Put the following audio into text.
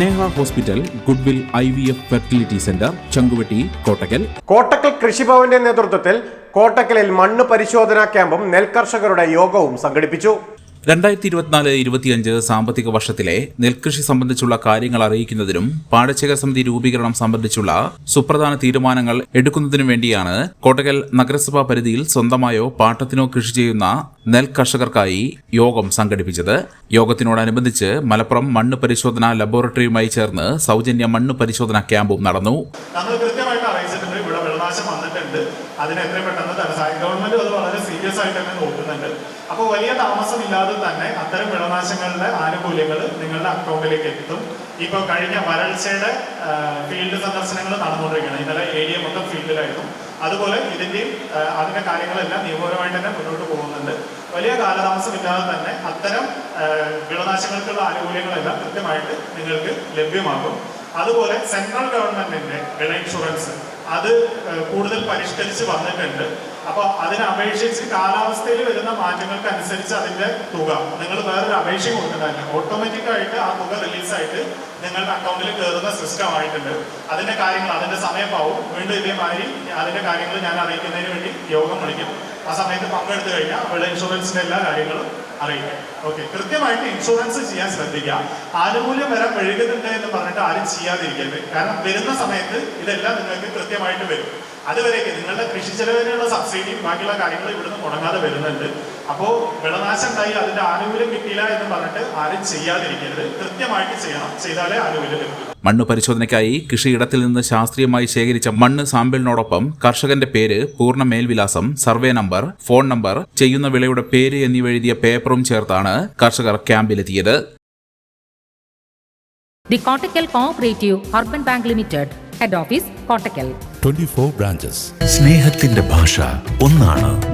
Neha hospital Goodwill I V F fertility centre Changuvetty Kottakkal. Kottakkal കൃഷിഭവന്റെ നേതൃത്വത്തിൽ കോട്ടക്കലിൽ മണ്ണ് പരിശോധനാ ക്യാമ്പും നെൽകർഷകരുടെ യോഗവും സംഘടിപ്പിച്ചു. രണ്ടായിരത്തി ഇരുപത്തിനാല് ഇരുപത്തിയഞ്ച് സാമ്പത്തിക വർഷത്തിലെ നെൽകൃഷി സംബന്ധിച്ചുള്ള കാര്യങ്ങൾ അറിയിക്കുന്നതിനും പാടശേഖര സമിതി രൂപീകരണം സംബന്ധിച്ചുള്ള സുപ്രധാന തീരുമാനങ്ങൾ എടുക്കുന്നതിനും വേണ്ടിയാണ് കോട്ടകൽ നഗരസഭാ പരിധിയിൽ സ്വന്തമായോ പാട്ടത്തിനോ കൃഷി ചെയ്യുന്ന നെൽ കർഷകർക്കായി യോഗം സംഘടിപ്പിച്ചത്. യോഗത്തിനോടനുബന്ധിച്ച് മലപ്പുറം മണ്ണ് പരിശോധന ലബോറട്ടറിയുമായി ചേർന്ന് സൗജന്യ മണ്ണ് പരിശോധന ക്യാമ്പും നടന്നു. നമ്മൾ കൃത്യമായിട്ട് അറിയിച്ചിട്ടുണ്ട്. ഇവിടെ വന്നിട്ടുണ്ട്. എത്രയും പെട്ടെന്ന് ഗവൺമെന്റ് അത് വളരെ സീരിയസ് ആയിട്ട് തന്നെ നോക്കുന്നുണ്ട്. അപ്പോൾ വലിയ താമസമില്ലാതെ തന്നെ അത്തരം വിളനാശങ്ങളുടെ ആനുകൂല്യങ്ങൾ നിങ്ങളുടെ അക്കൗണ്ടിലേക്ക് എത്തും. ഇപ്പോൾ കഴിഞ്ഞ വരൾച്ചയുടെ ഫീൽഡ് സന്ദർശനങ്ങൾ നടന്നുകൊണ്ടിരിക്കുകയാണ്. ഇന്നലെ ഏരിയ മൊത്തം ഫീൽഡിലായിരുന്നു. അതുപോലെ ഇതിന്റെയും അതിന്റെ കാര്യങ്ങളെല്ലാം നിയമപരമായിട്ട് തന്നെ മുന്നോട്ട് പോകുന്നുണ്ട്. വലിയ കാലതാമസമില്ലാതെ തന്നെ അത്തരം വിളനാശങ്ങൾക്കുള്ള ആനുകൂല്യങ്ങളെല്ലാം കൃത്യമായിട്ട് നിങ്ങൾക്ക് ലഭ്യമാകും. അതുപോലെ സെൻട്രൽ ഗവൺമെന്റിന്റെ വിള ഇൻഷുറൻസ്. അത് കൂടുതൽ പരിഷ്കരിച്ച് വന്നിട്ടുണ്ട്. അപ്പോൾ അതിനപേക്ഷിച്ച് കാലാവസ്ഥയിൽ വരുന്ന മാറ്റങ്ങൾക്ക് അനുസരിച്ച് അതിന്റെ തുക. നിങ്ങൾ വേറൊരു അപേക്ഷ കൊടുക്കുന്നതല്ല ഓട്ടോമാറ്റിക് ആയിട്ട് ആ തുക റിലീസായിട്ട് നിങ്ങളുടെ അക്കൗണ്ടിൽ കയറുന്ന സിസ്റ്റം ആയിട്ടുണ്ട് അതിന്റെ കാര്യങ്ങൾ അതിന്റെ സമയമാവും. വീണ്ടും ഇതേമാതിരി അതിന്റെ കാര്യങ്ങൾ ഞാൻ അറിയിക്കുന്നതിന് വേണ്ടി യോഗം വിളിക്കും ആ സമയത്ത് പങ്കെടുത്തു കഴിഞ്ഞാൽ വിള ഇൻഷുറൻസിന്റെ എല്ലാ കാര്യങ്ങളും അറിയിക്കാം ഓക്കെ കൃത്യമായിട്ട് ഇൻഷുറൻസ് ചെയ്യാൻ ശ്രദ്ധിക്കുക. ആനുകൂല്യം വരാൻ വഴുകുന്നുണ്ട് എന്ന് പറഞ്ഞിട്ട് ആരും ചെയ്യാതിരിക്കരുത്. കാരണം വരുന്ന സമയത്ത് ഇതെല്ലാം നിങ്ങൾക്ക് കൃത്യമായിട്ട് വരും. അതുവരേക്ക് നിങ്ങളുടെ കൃഷി ചെലവിനുള്ള സബ്സിഡിയും ബാക്കിയുള്ള കാര്യങ്ങളും ഇവിടുന്ന് മുടങ്ങാതെ വരുന്നുണ്ട്. അപ്പോൾ വിളനാശം ഉണ്ടായി അതിന്റെ ആനുകൂല്യം കിട്ടിയില്ല എന്ന് പറഞ്ഞിട്ട് ആരും ചെയ്യാതിരിക്കരുത്. കൃത്യമായിട്ട് ചെയ്യണം. ചെയ്താലേ ആനുകൂല്യം ലഭിക്കും. മണ്ണ് പരിശോധനയ്ക്കായി കൃഷിയിടത്തിൽ നിന്ന് ശാസ്ത്രീയമായി ശേഖരിച്ച മണ്ണ് സാമ്പിളിനോടൊപ്പം കർഷകന്റെ പേര് പൂർണ മേൽവിലാസം സർവേ നമ്പർ ഫോൺ നമ്പർ ചെയ്യുന്ന വിളയുടെ പേര് എന്നിവ എഴുതിയ പേപ്പറും ചേർത്താണ് കർഷകർ ക്യാമ്പിലെത്തിയത്. The Kottakkal cooperative urban bank limited head office Kottakkal twenty 24 branches സ്നേഹത്തിന്റെ ഭാഷ ഒന്നാണ്.